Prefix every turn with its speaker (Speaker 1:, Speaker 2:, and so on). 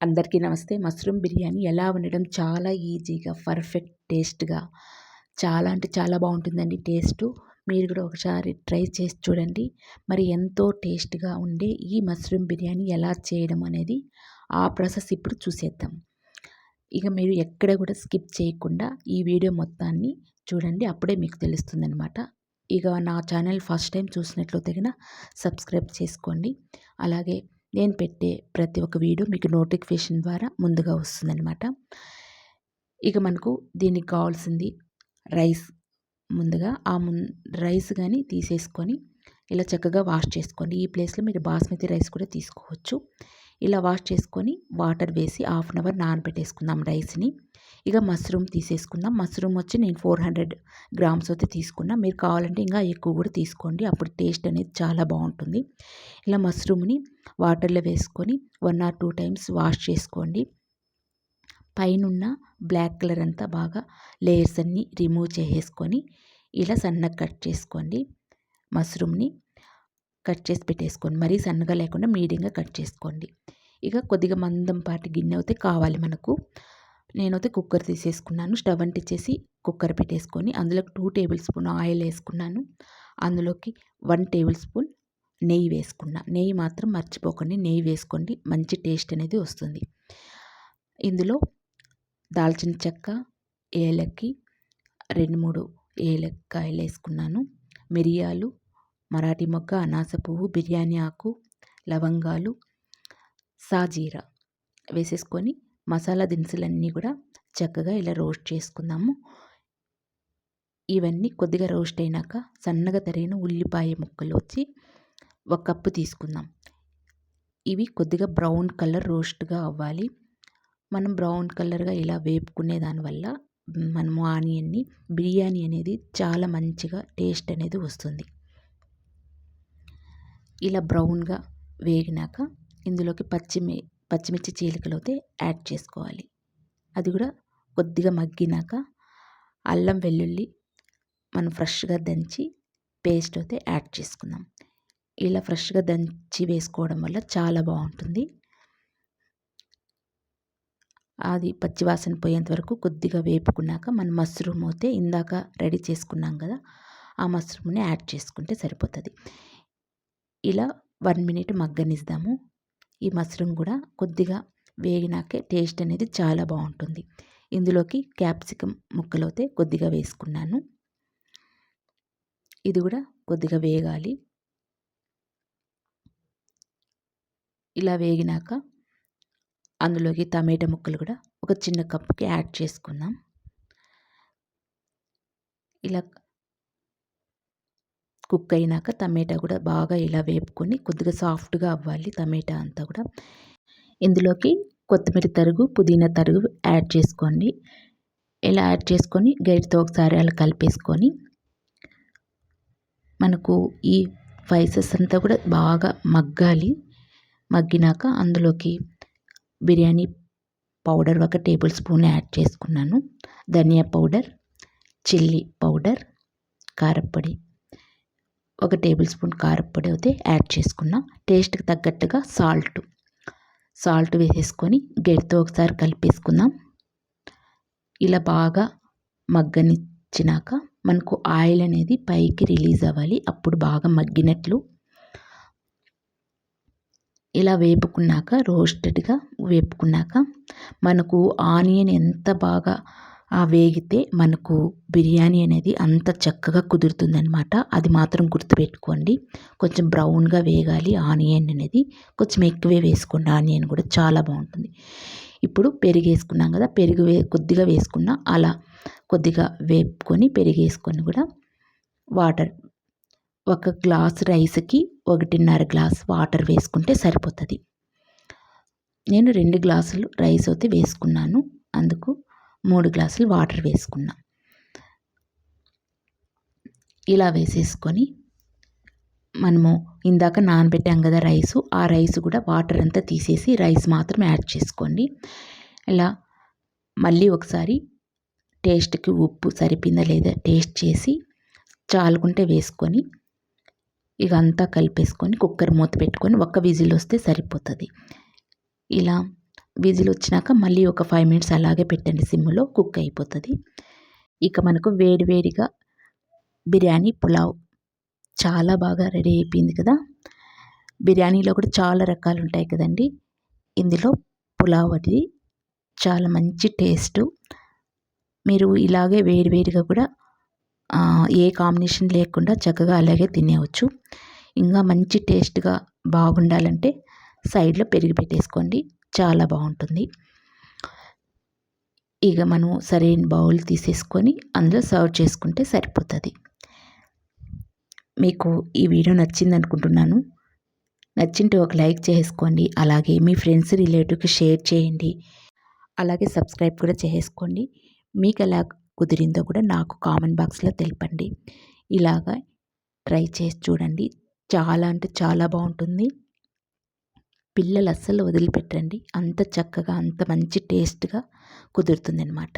Speaker 1: అందరికీ నమస్తే. మష్రూమ్ బిర్యానీ ఎలా వండడం చాలా ఈజీగా పర్ఫెక్ట్ టేస్ట్గా చాలా అంటే చాలా బాగుంటుందండి టేస్టు. మీరు కూడా ఒకసారి ట్రై చేసి చూడండి. మరి ఎంతో టేస్ట్గా ఉండే ఈ మష్రూమ్ బిర్యానీ ఎలా చేయడం అనేది ఆ ప్రాసెస్ ఇప్పుడు చూసేద్దాం. ఇక మీరు ఎక్కడ కూడా స్కిప్ చేయకుండా ఈ వీడియో మొత్తాన్ని చూడండి. అప్పుడే మీకు తెలుస్తుందనమాట ఇక నా ఛానల్ ఫస్ట్ టైం చూసినట్లు తగిన సబ్స్క్రైబ్ చేసుకోండి. అలాగే నేను పెట్టే ప్రతి ఒక్క వీడియో మీకు నోటిఫికేషన్ ద్వారా ముందుగా వస్తుందన్నమాట. ఇక మనకు దీనికి కావాల్సింది రైస్. ముందుగా ఆ ము రైస్ కానీ తీసేసుకొని ఇలా చక్కగా వాష్ చేసుకోండి. ఈ ప్లేస్లో మీరు బాస్మతి రైస్ కూడా తీసుకోవచ్చు. ఇలా వాష్ చేసుకొని వాటర్ వేసి హాఫ్ అన్ అవర్ నానబెట్టేసుకుందాం రైస్ని. ఇక మష్రూమ్ తీసేసుకుందాం. మష్రూమ్ వచ్చి నేను ఫోర్ హండ్రెడ్ గ్రామ్స్ అయితే తీసుకున్నా. మీరు కావాలంటే ఇంకా ఎక్కువ కూడా తీసుకోండి. అప్పుడు టేస్ట్ అనేది చాలా బాగుంటుంది. ఇలా మష్రూమ్ని వాటర్లో వేసుకొని one or two times wash చేసుకోండి. పైనున్న బ్లాక్ కలర్ అంతా బాగా లేయర్స్ అన్నీ రిమూవ్ చేసేసుకొని ఇలా సన్నగా కట్ చేసుకోండి. మష్రూమ్ని కట్ చేసి పెట్టేసుకోండి. మరీ సన్నగా లేకుండా మీడియంగా కట్ చేసుకోండి. ఇక కొద్దిగా మందం పాటి గిన్నె అయితే కావాలి మనకు. నేనైతే కుక్కర్ తీసేసుకున్నాను. స్టవ్ అంటించేసి కుక్కర్ పెట్టేసుకొని అందులో టూ టేబుల్ స్పూన్ ఆయిల్ వేసుకున్నాను. అందులోకి వన్ టేబుల్ స్పూన్ నెయ్యి వేసుకున్నా. నెయ్యి మాత్రం మర్చిపోకండి. నెయ్యి వేసుకోండి. మంచి టేస్ట్ అనేది వస్తుంది. ఇందులో దాల్చిన చెక్క ఏలక్కి రెండు మూడు ఏలక్కాయలు వేసుకున్నాను. మిరియాలు మరాఠీ మొగ్గ అనాస పువ్వు బిర్యానీ ఆకు లవంగాలు సాజీరా వేసేసుకొని మసాలా దినుసులన్నీ కూడా చక్కగా ఇలా రోస్ట్ చేసుకుందాము. ఇవన్నీ కొద్దిగా రోస్ట్ అయినాక సన్నగా తరిగిన ఉల్లిపాయ ముక్కలు వచ్చి ఒక కప్పు తీసుకుందాం. ఇవి కొద్దిగా బ్రౌన్ కలర్ రోస్ట్గా అవ్వాలి. మనం బ్రౌన్ కలర్గా ఇలా వేపుకునే దానివల్ల మనము ఆనియన్ని బిర్యానీ అనేది చాలా మంచిగా టేస్ట్ అనేది వస్తుంది. ఇలా బ్రౌన్గా వేగినాక ఇందులోకి పచ్చిమి పచ్చిమిర్చి చీలికలు అయితే యాడ్ చేసుకోవాలి. అది కూడా కొద్దిగా మగ్గినాక అల్లం వెల్లుల్లి మనం ఫ్రెష్గా దంచి పేస్ట్ అయితే యాడ్ చేసుకుందాం. ఇలా ఫ్రెష్గా దంచి వేసుకోవడం వల్ల చాలా బాగుంటుంది. అది పచ్చివాసన పోయేంత వరకు కొద్దిగా వేపుకున్నాక మన మష్రూమ్ అయితే ఇందాక రెడీ చేసుకున్నాం కదా ఆ మష్రూమ్ని యాడ్ చేసుకుంటే సరిపోతుంది. ఇలా వన్ మినిట్ మగ్గనిస్తాము ఈ మష్రూమ్ కూడా కొద్దిగా వేగినాకే టేస్ట్ అనేది చాలా బాగుంటుంది. ఇందులోకి క్యాప్సికమ్ ముక్కలు అయితే కొద్దిగా వేసుకున్నాను. ఇది కూడా కొద్దిగా వేగాలి. ఇలా వేగినాక అందులోకి టమాటా ముక్కలు కూడా ఒక చిన్న కప్పుకి యాడ్ చేసుకుందాం. ఇలా కుక్ అయినాక టమాటా కూడా బాగా ఇలా వేపుకొని కొద్దిగా సాఫ్ట్గా అవ్వాలి టమాటా అంతా కూడా. ఇందులోకి కొత్తిమీర తరుగు పుదీనా తరుగు యాడ్ చేసుకోండి. ఇలా యాడ్ చేసుకొని గైడ్తో ఒకసారి అలా కలిపేసుకొని మనకు ఈ స్పైసెస్ అంతా కూడా బాగా మగ్గాలి. మగ్గినాక అందులోకి బిర్యానీ పౌడర్ ఒక టేబుల్ స్పూన్ యాడ్ చేసుకున్నాను. ధనియా పౌడర్ చిల్లీ పౌడర్ కారప్పొడి ఒక టేబుల్ స్పూన్ కారప్పొడి అయితే యాడ్ చేసుకున్నాం. టేస్ట్కి తగ్గట్టుగా సాల్ట్ సాల్ట్ వేసేసుకొని గెడ్తో ఒకసారి కలిపేసుకుందాం. ఇలా బాగా మగ్గనిచ్చినాక మనకు ఆయిల్ అనేది పైకి రిలీజ్ అవ్వాలి. అప్పుడు బాగా మగ్గినట్లు ఇలా వేపుకున్నాక రోస్టెడ్గా వేపుకున్నాక మనకు ఆనియన్ ఎంత బాగా ఆ వేగితే మనకు బిర్యానీ అనేది అంత చక్కగా కుదురుతుందనమాట అది మాత్రం గుర్తుపెట్టుకోండి. కొంచెం బ్రౌన్గా వేగాలి. ఆనియన్ అనేది కొంచెం ఎక్కువే వేసుకోండి. ఆనియన్ కూడా చాలా బాగుంటుంది. ఇప్పుడు పెరుగు వేసుకున్నాం కదా పెరుగు వే కొద్దిగా వేసుకున్న అలా కొద్దిగా వేపుకొని పెరుగు వేసుకొని కూడా వాటర్ ఒక గ్లాస్ రైస్కి ఒకటిన్నర గ్లాస్ వాటర్ వేసుకుంటే సరిపోతుంది. నేను రెండు గ్లాసులు రైస్ అయితే వేసుకున్నాను. అందుకు మూడు గ్లాసులు వాటర్ వేసుకున్నా. ఇలా వేసేసుకొని మనము ఇందాక నానబెట్టాం కదా రైసు ఆ రైస్ కూడా వాటర్ అంతా తీసేసి రైస్ మాత్రం యాడ్ చేసుకోండి. ఇలా మళ్ళీ ఒకసారి టేస్ట్కి ఉప్పు సరిపోయిందా లేదా టేస్ట్ చేసి చాలుకుంటే వేసుకొని ఇక అంతా కలిపేసుకొని కుక్కర్ మూత పెట్టుకొని ఒక్క విజిల్ వస్తే సరిపోతుంది. ఇలా విజిల్ వచ్చినాక మళ్ళీ ఒక ఫైవ్ మినిట్స్ అలాగే పెట్టండి సిమ్లో కుక్ అయిపోతుంది. ఇక మనకు వేడివేడిగా బిర్యానీ పులావ్ చాలా బాగా రెడీ అయిపోయింది కదా. బిర్యానీలో కూడా చాలా రకాలు ఉంటాయి కదండి. ఇందులో పులావ్ అది చాలా మంచి టేస్ట్ మీరు ఇలాగే వేడివేడిగా కూడా ఏ కాంబినేషన్ లేకుండా చక్కగా అలాగే తినేవచ్చు ఇంకా మంచి టేస్ట్గా బాగుండాలంటే సైడ్లో పెరిగి పెట్టేసుకోండి. చాలా బాగుంటుంది. ఇక మనం సరైన బౌల్ తీసేసుకొని అందులో సర్వ్ చేసుకుంటే సరిపోతుంది. మీకు ఈ వీడియో నచ్చింది అనుకుంటున్నాను నచ్చింటే ఒక లైక్ చేసుకోండి అలాగే మీ ఫ్రెండ్స్ రిలేటివ్కి షేర్ చేయండి. అలాగే సబ్స్క్రైబ్ కూడా చేసుకోండి మీకు ఎలా కుదిరిందో కూడా నాకు కామెంట్ బాక్స్లో తెలపండి. ఇలాగా ట్రై చేసి చూడండి. చాలా అంటే చాలా బాగుంటుంది. పిల్లలు అస్సలు వదిలిపెట్టండి. అంత చక్కగా అంత మంచి టేస్ట్గా కుదురుతుంది అనమాట